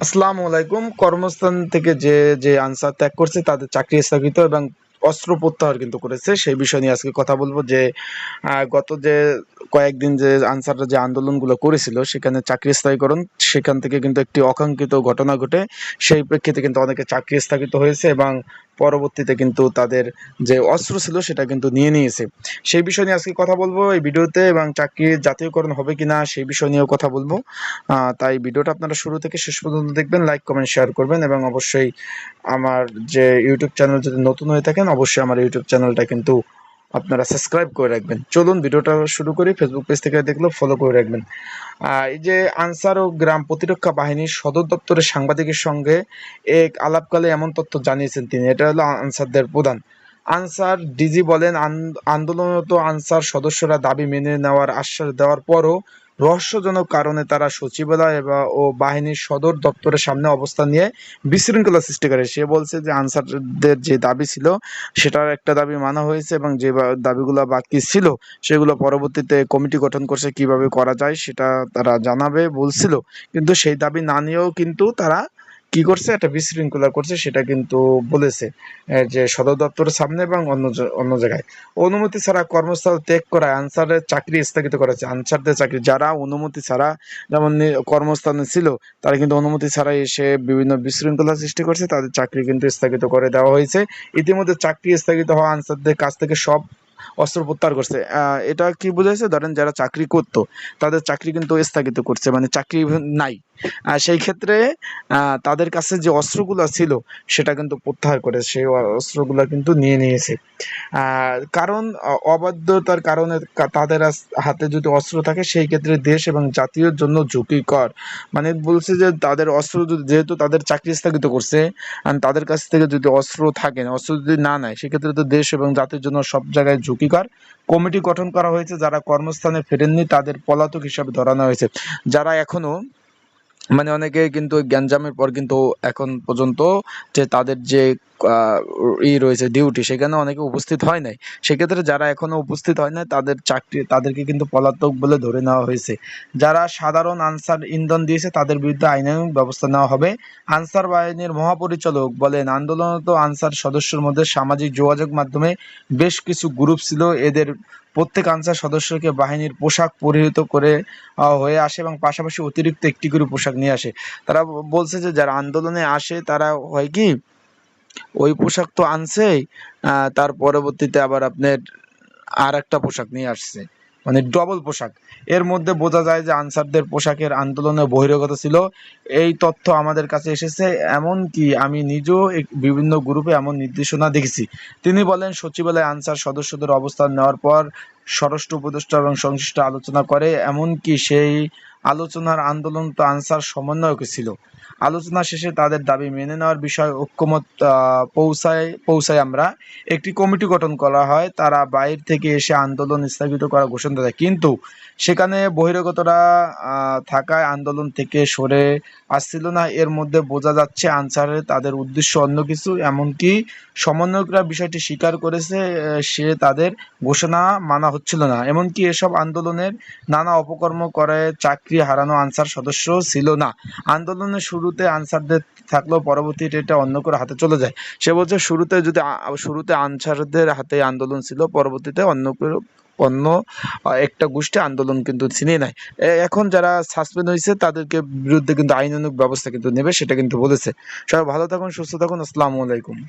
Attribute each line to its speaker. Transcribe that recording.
Speaker 1: আসসালামু আলাইকুম। কর্মস্থান থেকে যে যে আনসার ত্যাগ করছে, তাদের চাকরি স্থগিত এবং অস্ত্র প্রত্যাহার কিন্তু করেছে। সেই বিষয় নিয়ে আজকে কথা বলব যে গত যে কয়েকদিন যে আনসাররা যে আন্দোলনগুলো করেছিল, সেখানে চাকরি স্থায়ীকরণ সেখান থেকে কিন্তু একটি অকাঙ্ক্ষিত ঘটনা ঘটে। সেই প্রেক্ষিতে কিন্তু অনেকে চাকরি স্থগিত হয়েছে এবং পরবর্তীতে কিন্তু তাদের যে অস্ত্র ছিল সেটা কিন্তু নিয়ে নিয়েছে। সেই বিষয় নিয়ে আজকে কথা বলব এই ভিডিওতে এবং চাকরির জাতীয়করণ হবে কিনা সেই বিষয় নিয়েও কথা বলব। তাই ভিডিওটা আপনারা শুরু থেকে শেষ পর্যন্ত দেখবেন, লাইক, কমেন্ট, শেয়ার করবেন এবং অবশ্যই আমার যে ইউটিউব চ্যানেল যদি নতুন হয়ে থাকেন, অবশ্যই আমার ইউটিউব চ্যানেলটা কিন্তু আপনারা সাবস্ক্রাইব করে রাখবেন। চলুন ভিডিওটা শুরু করি। ফেসবুক পেজ থেকে দেখল ফলো করে রাখবেন। এই যে আনসার ও গ্রাম প্রতিরক্ষা বাহিনীর সদর দপ্তরের সাংবাদিকের সঙ্গে এক আলাপকালে এমন তথ্য জানিয়েছেন তিনি। এটা হলো আনসারদের প্রধান। আনসার ডিজি বলেন, আন- আন্দোলনরত আনসার সদস্যরা দাবি মেনে নেওয়ার আশ্বাস দেওয়ার পরও রহস্যজনক কারণে তারা সচিবালয় ও বাহিনীর সদর দপ্তরের সামনে অবস্থান নিয়ে বিশৃঙ্খলা সৃষ্টি করে। সে বলছে যে আনসারদের যে দাবি ছিল, সেটার একটা দাবি মানা হয়েছে এবং যে দাবিগুলো বাকি ছিল, সেগুলো পরবর্তীতে কমিটি গঠন করছে, কীভাবে করা যায় সেটা তারা জানাবে বলছিল। কিন্তু সেই দাবি না নিয়েও কিন্তু তারা কি করছে, একটা বিশৃঙ্খলা করছে, সেটা কিন্তু বলেছে যে সদর দপ্তরের সামনে এবং অন্য অন্য জায়গায়। অনুমতি ছাড়া কর্মস্থল ত্যাগ করায় আনসারের চাকরি স্থগিত করেছে, আনসারদের চাকরি। যারা অনুমতি ছাড়া যেমন কর্মস্থানে ছিল, তারা কিন্তু অনুমতি ছাড়াই এসে বিভিন্ন বিশৃঙ্খলা সৃষ্টি করছে, তাদের চাকরি কিন্তু স্থগিত করে দেওয়া হয়েছে। ইতিমধ্যে চাকরি স্থগিত হওয়া আনসারদের কাছ থেকে সব অস্ত্র প্রত্যাহার করছে। এটা কি বোঝাইছে? ধরেন যারা চাকরি করতো, তাদের চাকরি কিন্তু স্থগিত করছে মানে চাকরি নাই। সেই ক্ষেত্রে তাদের কাছে যে অস্ত্রগুলো ছিল, সেটা কিন্তু প্রত্যাহার করে সেই অস্ত্রগুলো কিন্তু নিয়ে নিয়েছে। কারণ অবাধ্যতার কারণে তাদের হাতে যদি অস্ত্র থাকে, সেই ক্ষেত্রে দেশ এবং জাতীয় জন্য ঝুঁকিকর। মানে বলছে যে, তাদের অস্ত্র যেহেতু তাদের চাকরি স্থগিত করছে তাদের কাছ থেকে যদি অস্ত্র থাকে না অস্ত্র যদি না নেয়, সেক্ষেত্রে তো দেশ এবং জাতির জন্য সব জায়গায় ঝুঁকিকর। কমিটি গঠন করা হয়েছে, যারা কর্মস্থানে ফেরেননি, তাদের পলাতক হিসাবে ধরানো হয়েছে। যারা এখনও মানে অনেকে কিন্তু গ্যাঞ্জামের পর কিন্তু এখন পর্যন্ত যে তাদের যে ই রয়েছে ডিউটি সেখানে অনেকে উপস্থিত হয় নাই। সেক্ষেত্রে যারা এখনও উপস্থিত হয় নাই, তাদের চাকরি, তাদেরকে কিন্তু পলাতক বলে ধরে নেওয়া হয়েছে। যারা সাধারণ আনসার ইন্ধন দিয়েছে, তাদের বিরুদ্ধে আইনানুগ ব্যবস্থা নেওয়া হবে। আনসার বাহিনীর মহাপরিচালক বলেন আন্দোলনরত আনসার সদস্যের মধ্যে সামাজিক যোগাযোগ মাধ্যমে বেশ কিছু গ্রুপ ছিল। এদের প্রত্যেক আনসার সদস্যকে বাহিনীর পোশাক পরিহিত করে হয়ে আসে এবং পাশাপাশি অতিরিক্ত একটি করে পোশাক নিয়ে আসে। তারা বলছে যে, যারা আন্দোলনে আসে, তারা হয় কি ওই পোশাক তো আনছেই তার পরবর্তীতে আবার আপনার আর একটা পোশাক নিয়ে আসছে মানে ডবল পোশাক। এর মধ্যে বোঝা যায় যে আনসারদের পোশাকের আন্দোলনে বহিরাগত ছিল। এই তথ্য আমাদের কাছে এসেছে এমন কি আমি নিজেও বিভিন্ন গ্রুপে এমন নির্দেশনা দেখেছি। তিনি বলেন, সচিবালয় আনসার সদস্যদের অবস্থান নেওয়ার পর স্বরাষ্ট্র উপদেষ্টা এবং সংশ্লিষ্ট আলোচনা করে, এমনকি সেই আলোচনার আন্দোলন তো আনসার সমন্বয়ক ছিল। আলোচনা শেষে তাদের দাবি মেনে নেওয়ার বিষয়ে ঐক্যমত পৌঁছায় পৌঁছায় আমরা। একটি কমিটি গঠন করা হয়, তারা বাইরে থেকে এসে আন্দোলন স্থগিত করার ঘোষণা দেয়। কিন্তু সেখানে বহিরাগতরা থাকায় আন্দোলন থেকে সরে আসছিল না। এর মধ্যে বোঝা যাচ্ছে আনসারের তাদের উদ্দেশ্য অন্য কিছু। এমনকি সমন্বয়করা বিষয়টি স্বীকার করেছে সে তাদের ঘোষণা মানা হচ্ছিল না। এমনকি এসব আন্দোলনের নানা অপকর্ম করে চাকরি হারানো আনসার সদস্য ছিল না। আন্দোলনের শুরুতে আনসারদের থাকলেও পরবর্তীতে এটা অন্য করে হাতে চলে যায়। সে বলছে শুরুতে যদি শুরুতে আনসারদের হাতে আন্দোলন ছিল, পরবর্তীতে অন্য অন্য একটা গোষ্ঠী আন্দোলন কিন্তু ছিনিয়ে নেয়। এ- এখন যারা সাসপেন্ড হয়েছে, তাদেরকে বিরুদ্ধে কিন্তু আইনানুগ ব্যবস্থা কিন্তু নেবে, সেটা কিন্তু বলেছে। সবাই ভালো থাকুন, সুস্থ থাকুন, আসসালামু আলাইকুম।